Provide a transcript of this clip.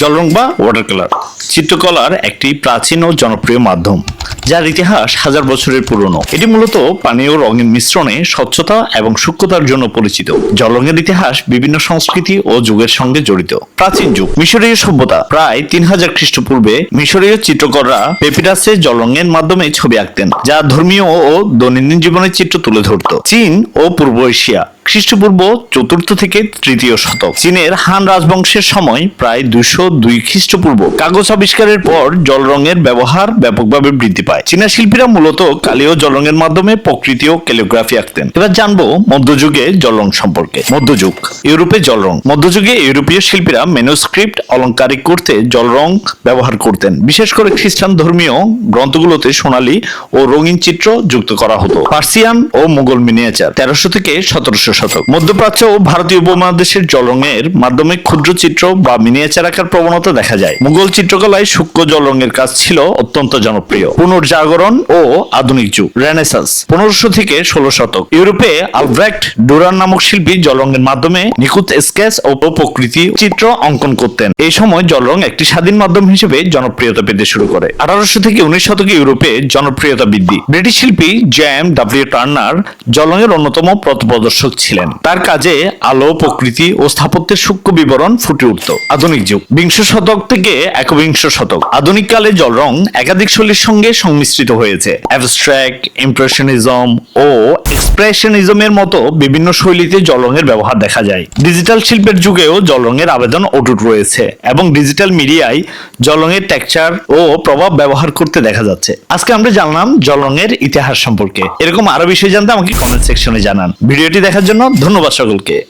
জল রং বা water colour চিত্রকলার একটি প্রাচীন ও জনপ্রিয় মাধ্যম, যার ইতিহাস হাজার বছরের পুরনো। এটি মূলত পানীয় রঙের মিশ্রণে স্বচ্ছতা এবং সূক্ষ্মতার জন্য পরিচিত। জল রঙের ইতিহাস বিভিন্ন সংস্কৃতি ও যুগের সঙ্গে জড়িত। প্রাচীন যুগ, মিশরীয় সভ্যতা। প্রায় তিন হাজার খ্রিস্টপূর্বে মিশরীয় চিত্রকররা পেপিরাসে জল রঙের মাধ্যমে ছবি আঁকতেন, যা ধর্মীয় ও দৈনন্দিন জীবনের চিত্র তুলে ধরত। চীন ও পূর্ব এশিয়া খ্রিস্টপূর্ব চতুর্থ থেকে তৃতীয় শতক। চীনের হান রাজবংশের সময় প্রায় দুশো দুই খ্রিস্টপূর্ব। কাগজ আবিষ্কারের পর জল রঙের ব্যবহার ব্যাপকভাবে বৃদ্ধি পায়। চীনা শিল্পীরা মূলত কালি ও জল রঙের মাধ্যমে প্রকৃতি ও ক্যালিগ্রাফি আঁকতেন। এবার জানব মধ্যযুগে জল রং সম্পর্কে। মধ্যযুগ। ইউরোপে জল রং মধ্যযুগে ইউরোপীয় শিল্পীরা মেনুস্ক্রিপ্ট অলংকারিক করতে জল রং ব্যবহার করতেন। বিশেষ করে খ্রিস্টান ধর্মীয় গ্রন্থগুলোতে সোনালী ও রঙিন চিত্র যুক্ত করা হতো। পার্সিয়ান ও মুঘল মিনিয়েচার তেরোশো থেকে সতেরোশো শতক মধ্যপ্রাচ্য ও ভারতীয় উপমহাদেশের জলরঙের মাধ্যমে ক্ষুদ্র চিত্র বা মিনিয়েচার আঁকার প্রবণতা দেখা যায়। মুঘল চিত্রকলায় সূক্ষ্ম জলরঙের কাজ ছিল অত্যন্ত জনপ্রিয়। পুনর্জাগরণ ও আধুনিক যুগ রেনেসান্স পনেরোশো থেকে ষোলো শতক। ইউরোপে আলব্রেক্ট ডুরান নামক শিল্পী জলরঙের মাধ্যমে নিখুঁত স্কেচ ও প্রকৃতি চিত্র অঙ্কন করতেন। এই সময় জলরং একটি স্বাধীন মাধ্যম হিসেবে জনপ্রিয়তা পেতে শুরু করে। আঠারোশো থেকে উনিশ শতকে ইউরোপে জনপ্রিয়তা বৃদ্ধি। ব্রিটিশ শিল্পী জ্যাম ডাব্লিউ টার্নার জলরঙের অন্যতম পথপ্রদর্শক ছিলেন। তার কাজে আলো, প্রকৃতি ও স্থাপত্যের সূক্ষ্ম বিবরণ ফুটে উঠত। আধুনিক যুগ। বিংশ শতক থেকে একবিংশ শতক। আধুনিক কালে জলরং একাধিক শৈলীর সঙ্গে সংমিশ্রিত হয়েছে। অ্যাবস্ট্রাক্ট ইমপ্রেশনিজম ও এক্সপ্রেশনিজমের মতো বিভিন্ন শৈলীতে জলরঙের ব্যবহার দেখা যায়। ডিজিটাল শিল্পের যুগেও জলরঙের আবেদন অটুট রয়েছে এবং ডিজিটাল মিডিয়ায় জলরঙের টেক্সচার ও প্রভাব ব্যবহার করতে দেখা যাচ্ছে। আজকে আমরা জানলাম জলরঙের ইতিহাস সম্পর্কে। এরকম আরও বিষয় জানতে আমাকে কমেন্ট সেকশনে জানান। ভিডিওটি দেখার জন্য ধন্যবাদ সকলকে।